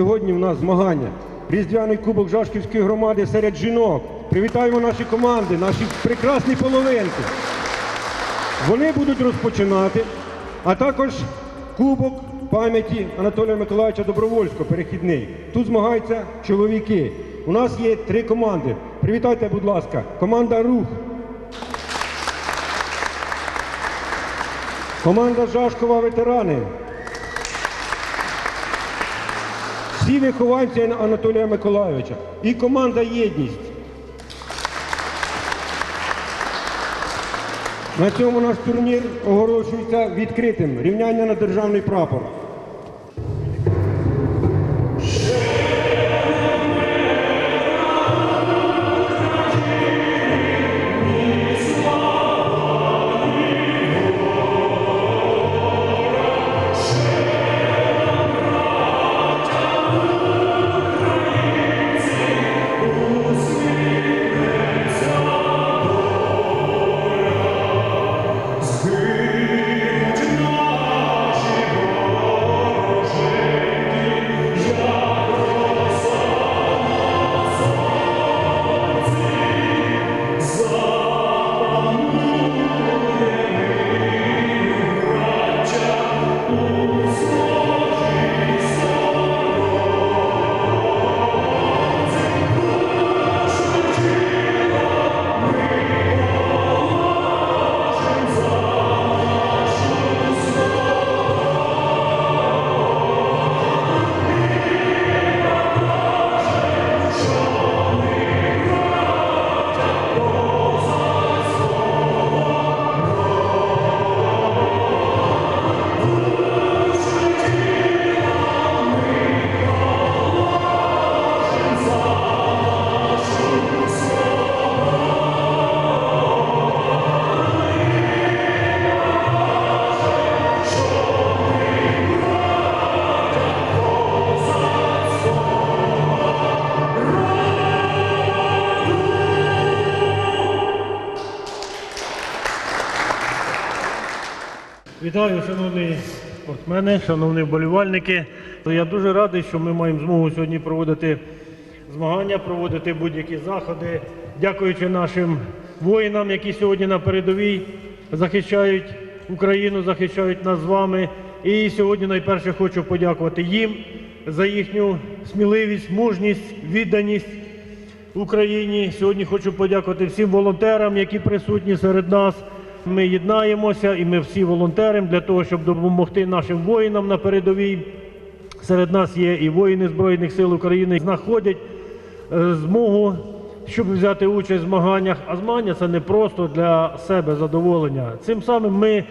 сьогодні в нас змагання. Різдвяний кубок Жашківської громади серед жінок. Привітаємо наші команди, наші прекрасні половинки. Вони будуть розпочинати, а також кубок пам'яті Анатолія Миколаївича Добровольського, перехідний. Тут змагаються чоловіки. У нас є три команди. Привітайте, будь ласка, команда Рух. Команда Жашкова ветерани. Всі вихованці Анатолія Миколайовича. І команда Єдність. На цьому наш турнір оголошується відкритим. Рівняння на державний прапор. Вітаю, шановні спортсмени, шановні вболівальники. Я дуже радий, що ми маємо змогу сьогодні проводити змагання, проводити будь-які заходи, дякуючи нашим воїнам, які сьогодні на передовій захищають Україну, захищають нас з вами. І сьогодні найперше хочу подякувати їм за їхню сміливість, мужність, відданість. Україні. Сьогодні хочу подякувати всім волонтерам, які присутні серед нас. Ми єднаємося і ми всі волонтерам для того, щоб допомогти нашим воїнам на передовій. Серед нас є і воїни Збройних сил України, знаходять е, змогу, щоб взяти участь в змаганнях. А змагання це не просто для себе задоволення. Цим самим ми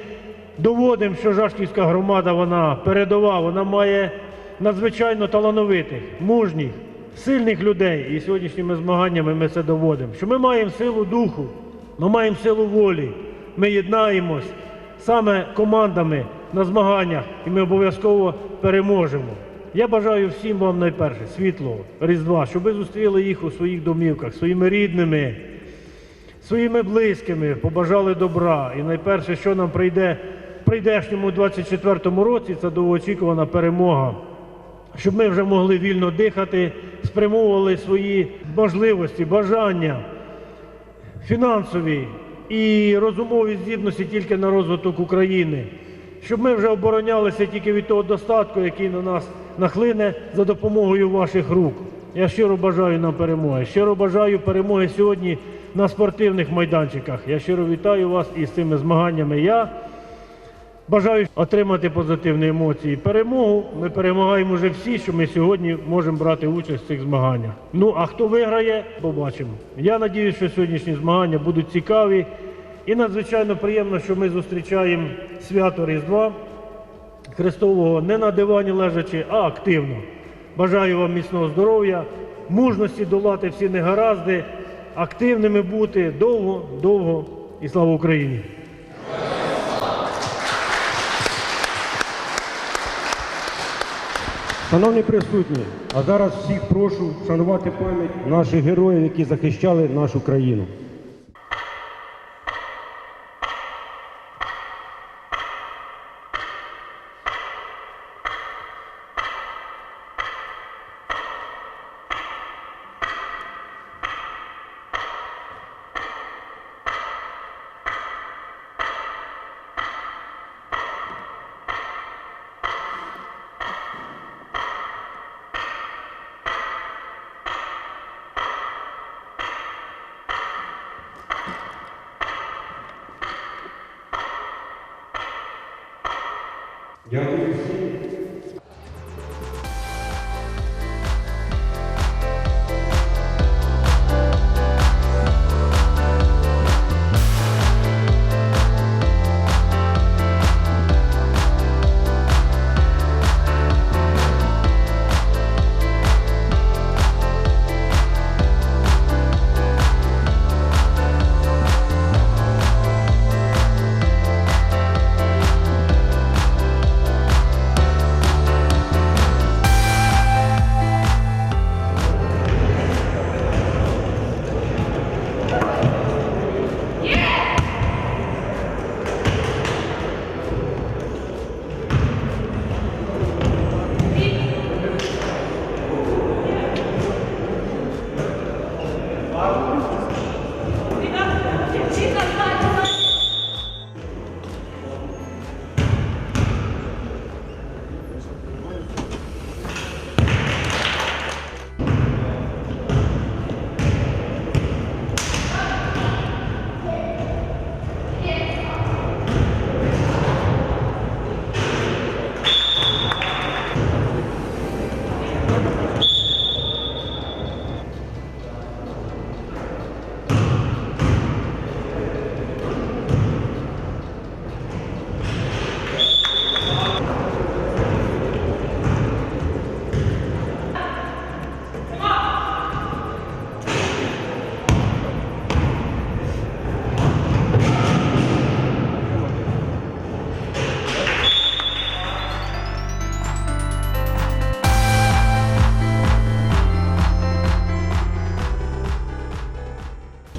доводимо, що Жашківська громада вона передова, вона має надзвичайно талановитих, мужніх, сильних людей. І сьогоднішніми змаганнями ми це доводимо. Що ми маємо силу духу, ми маємо силу волі. Ми єднаємось саме командами на змаганнях, і ми обов'язково переможемо. Я бажаю всім вам найперше світлого Різдва, щоб ви зустріли їх у своїх домівках, своїми рідними, своїми близькими, побажали добра. І найперше, що нам прийде в прийдешньому 24-му році, це довгоочікувана перемога. Щоб ми вже могли вільно дихати, спрямовували свої можливості, бажання фінансові і розумові здібності тільки на розвиток України, щоб ми вже оборонялися тільки від того достатку, який на нас нахлине за допомогою ваших рук. Я щиро бажаю нам перемоги. Щиро бажаю перемоги сьогодні на спортивних майданчиках. Я щиро вітаю вас із цими змаганнями. Я бажаю отримати позитивні емоції. Перемогу ми перемагаємо вже всі, що ми сьогодні можемо брати участь в цих змаганнях. Ну а хто виграє, побачимо. Я надіюся, що сьогоднішні змагання будуть цікаві і надзвичайно приємно, що ми зустрічаємо свято Різдва Христового не на дивані лежачи, а активно. Бажаю вам міцного здоров'я, мужності долати всі негаразди, активними бути довго, довго і слава Україні! Шановні присутні, а зараз всіх прошу шанувати пам'ять наших героїв, які захищали нашу країну.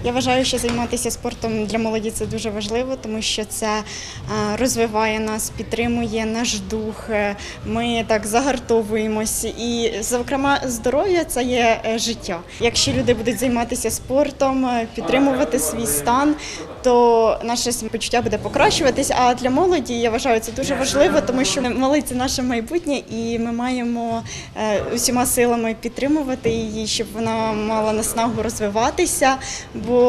Я вважаю, що займатися спортом для молоді це дуже важливо, тому що це е, розвиває нас, підтримує наш дух. е, Ми так загартовуємось. І, зокрема, здоров'я це є е, життя. Якщо люди будуть займатися спортом, підтримувати свій стан, то наше самопочуття буде покращуватись. А для молоді я вважаю це дуже важливо, тому що молодь це наше майбутнє, і ми маємо усіма силами підтримувати її, щоб вона мала наснагу розвиватися. Бо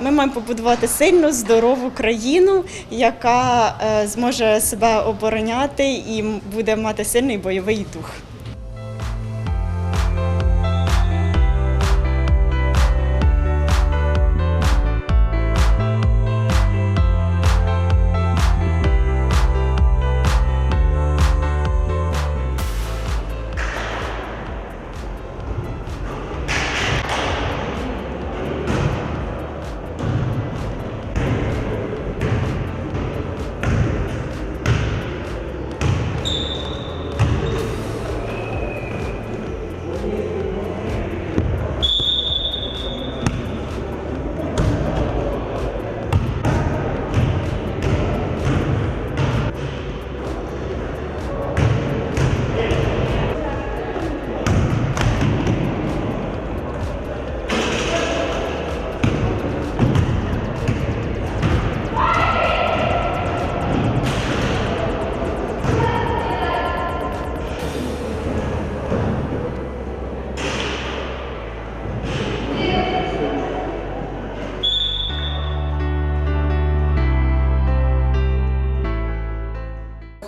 ми маємо побудувати сильну, здорову країну, яка е, зможе себе обороняти і буде мати сильний бойовий дух.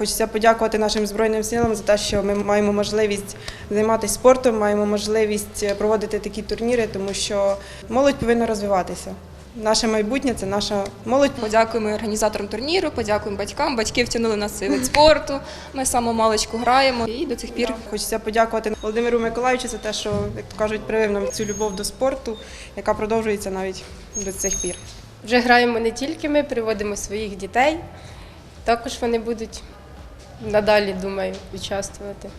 Хочеться подякувати нашим збройним силам за те, що ми маємо можливість займатися спортом, маємо можливість проводити такі турніри, тому що молодь повинна розвиватися. Наше майбутнє це наша молодь. Подякуємо організаторам турніру, подякуємо батькам. Батьки втягнули нас в вид спорту. Ми саму маличку граємо і до цих пір Хочеться подякувати Володимиру Миколаївичу за те, що, як то кажуть, привив нам цю любов до спорту, яка продовжується навіть до цих пір. Вже граємо не тільки ми, приводимо своїх дітей. Також вони будуть надалі, думаю, участвувати.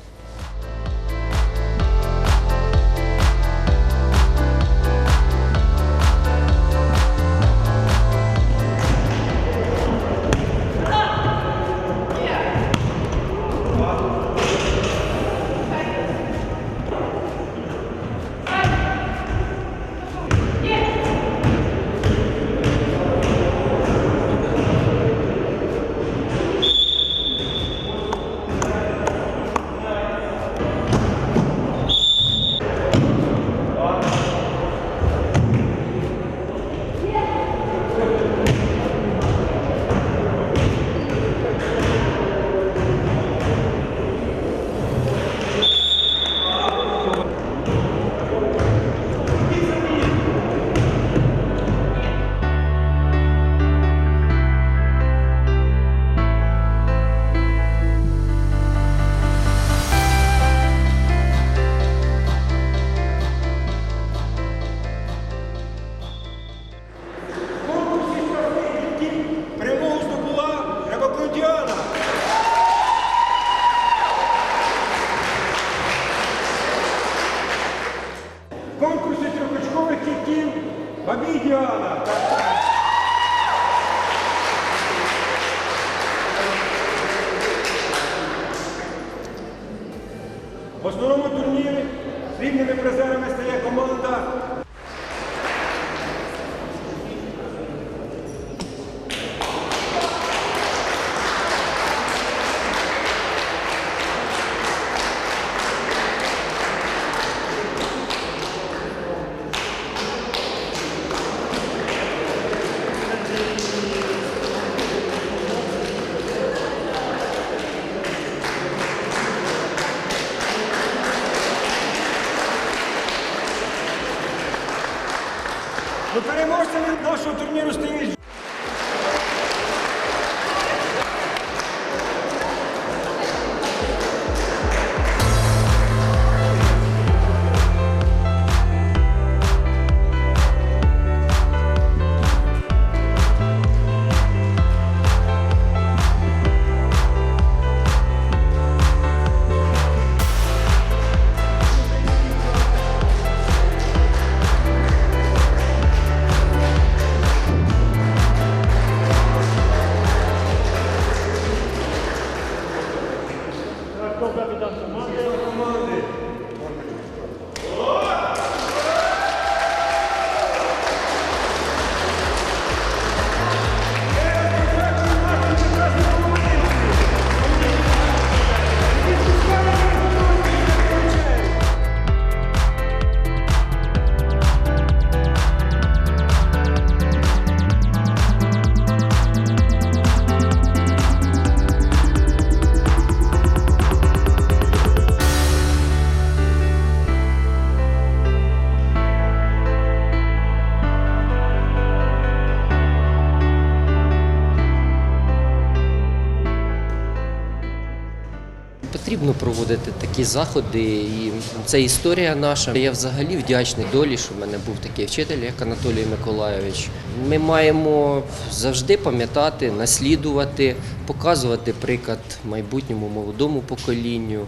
Такі заходи, і це історія наша. Я взагалі вдячний долі, що в мене був такий вчитель, як Анатолій Миколайович. Ми маємо завжди пам'ятати, наслідувати, показувати приклад майбутньому молодому поколінню.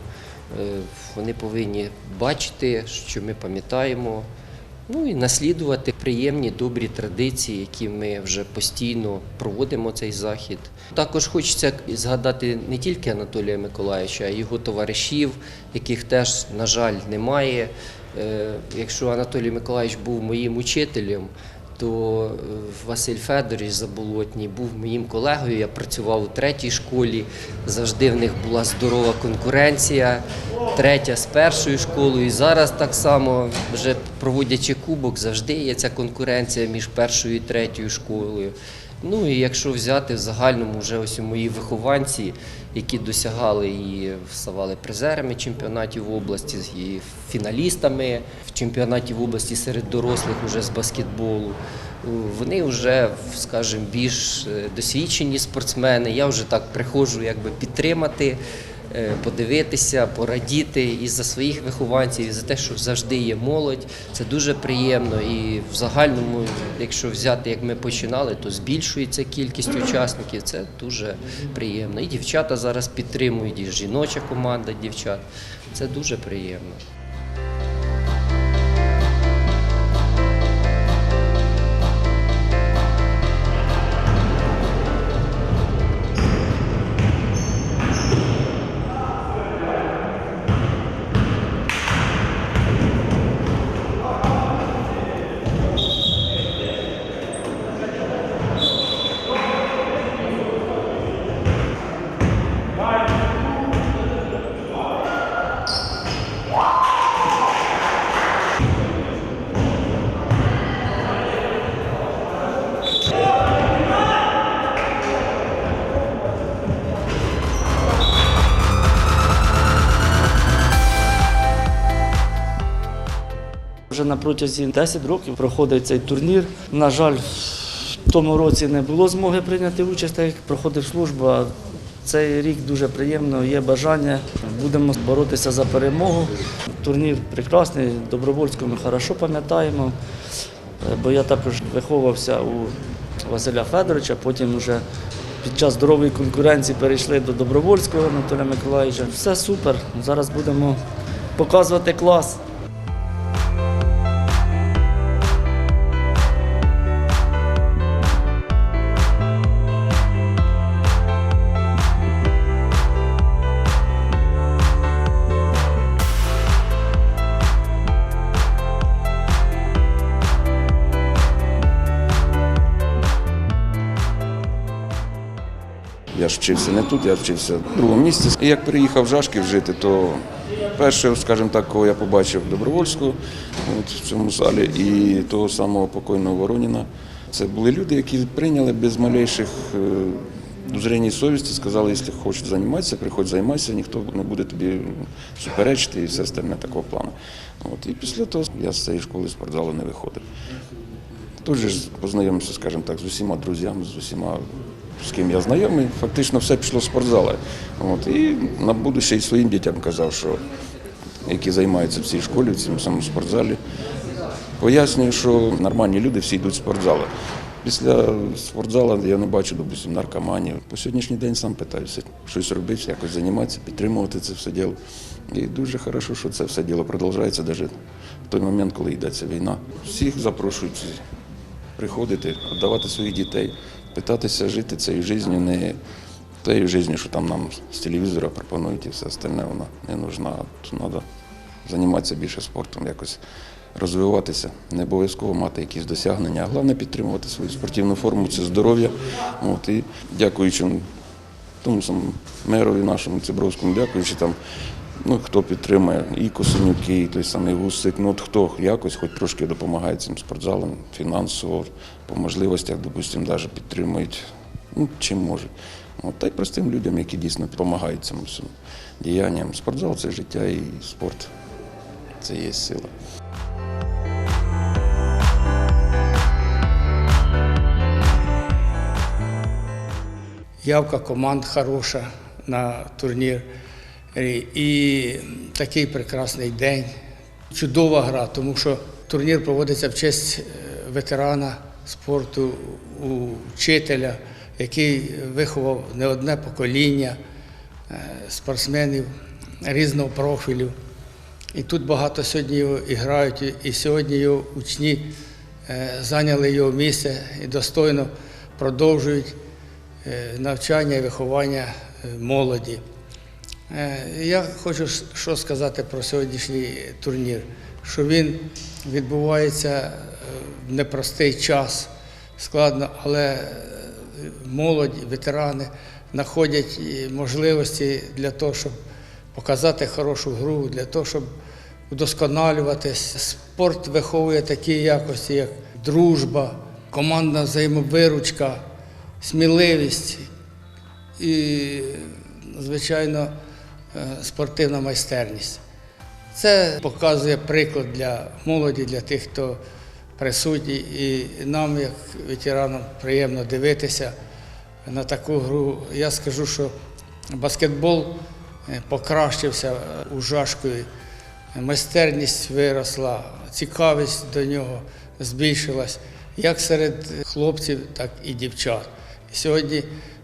Е, Вони повинні бачити, що ми пам'ятаємо. Ну і наслідувати приємні добрі традиції, які ми вже постійно проводимо цей захід. Також хочеться згадати не тільки Анатолія Миколаївича, а й його товаришів, яких теж, на жаль, немає. Е, Якщо Анатолій Миколаївич був моїм учителем, то е, Василь Федорович Заболотній був моїм колегою. Я працював у третій школі. Завжди в них була здорова конкуренція. Третя з першою школою. І зараз так само, вже проводячи кубок, завжди є ця конкуренція між першою і третьою школою. Ну і якщо взяти в загальному вже ось мої вихованці, які досягали і ставали призерами чемпіонатів області, і фіналістами в чемпіонаті в області серед дорослих уже з баскетболу. Вони вже, скажімо, більш е, досвідчені спортсмени. Я вже так приходжу якби підтримати, подивитися, порадіти і за своїх вихованців, і за те, що завжди є молодь. Це дуже приємно. І в загальному, якщо взяти, як ми починали, то збільшується кількість учасників. Це дуже приємно. І дівчата зараз підтримують, і жіноча команда дівчат. Це дуже приємно. Вже на протязі 10 років проходить цей турнір. На жаль, в тому році не було змоги прийняти участь, так як проходив службу. А цей рік дуже приємно, є бажання. Будемо боротися за перемогу. Турнір прекрасний, добровольську ми хорошо пам'ятаємо, Е, бо я також виховувався у Василя Федоровича, потім вже під час здорової конкуренції перейшли до добровольського Анатолія Миколаївича. Все супер. Зараз будемо показувати клас. Вчився не тут, я вчився в другому місці. І як переїхав в Жашків жити, то перше, скажімо так, кого я побачив Добровольську от, в цьому залі і того самого покойного Вороніна. Це були люди, які прийняли без малейших е, совісті, сказали, якщо хочеш займатися, приходь займайся, ніхто не буде тобі суперечити і все остальне такого плану. От, і після того я з цієї школи спортзалу не виходив. Тут же познайомився, скажімо так, з усіма друзями, з усіма, з ким я знайомий. Фактично все пішло з спортзали. От, і на будуще і своїм дітям казав, що які займаються в цій школі, в цьому самому спортзалі. Пояснюю, що нормальні люди всі йдуть в спортзали. Після спортзалу я не бачу, допустим, наркоманів. По сьогоднішній день сам питаюся щось робити, якось займатися, підтримувати це все діло. І дуже хорошо, що це все діло продовжується навіть в той момент, коли йдеться війна. Всіх запрошують приходити, віддавати своїх дітей, питатися жити цією життю, не тією життю, що там нам з телевізора пропонують і все остальне, вона не нужна. Треба займатися більше спортом, якось розвиватися, не обов'язково мати якісь досягнення, а головне підтримувати свою спортивну форму, це здоров'я. От, і дякуючи тому самому мерові нашому Цибровському, дякуючи там, ну, хто підтримує, і Косинюки, і той самий Гусик, ну от хто якось хоч трошки допомагає цим спортзалам фінансово, по можливостях, допустимо, навіть підтримують, ну, чим можуть. От, та й простим людям, які дійсно допомагають цим всім діянням. Спортзал це життя і спорт це є сила. Явка команд хороша на турнір. І такий прекрасний день. Чудова гра, тому що турнір проводиться в честь е, ветерана спорту, учителя, який виховав не одне покоління е, спортсменів різного профілю. І тут багато сьогодні його і грають, і- сьогодні його учні е, зайняли його місце і достойно продовжують е, навчання і виховання е, молоді. Е, Я хочу що сказати про сьогоднішній турнір, що він відбувається е, в непростий час, складно, але е, молодь, ветерани знаходять можливості для того, щоб показати хорошу гру, для того, щоб удосконалюватись. Спорт виховує такі якості, як дружба, командна взаємовиручка, сміливість і, звичайно, спортивна майстерність. Це показує приклад для молоді, для тих, хто присутній. І нам, як ветеранам, приємно дивитися на таку гру. Я скажу, що баскетбол е, покращився е, у Жашкові, майстерність виросла, цікавість до нього збільшилась як серед хлопців, так і дівчат.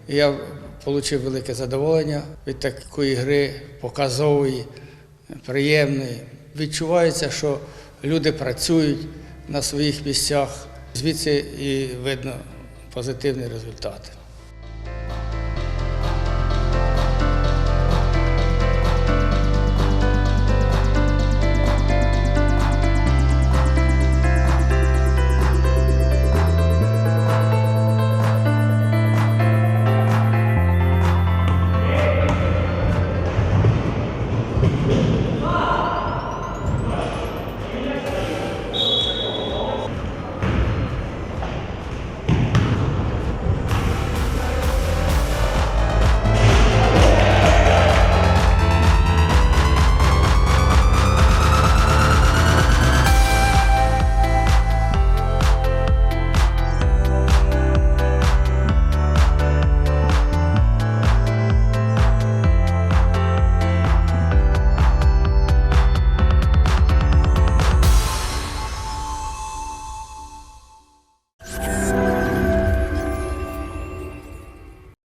Я отримав велике задоволення від такої гри, показової, приємної. Відчувається, що люди працюють на своїх місцях, звідси і видно позитивні результати.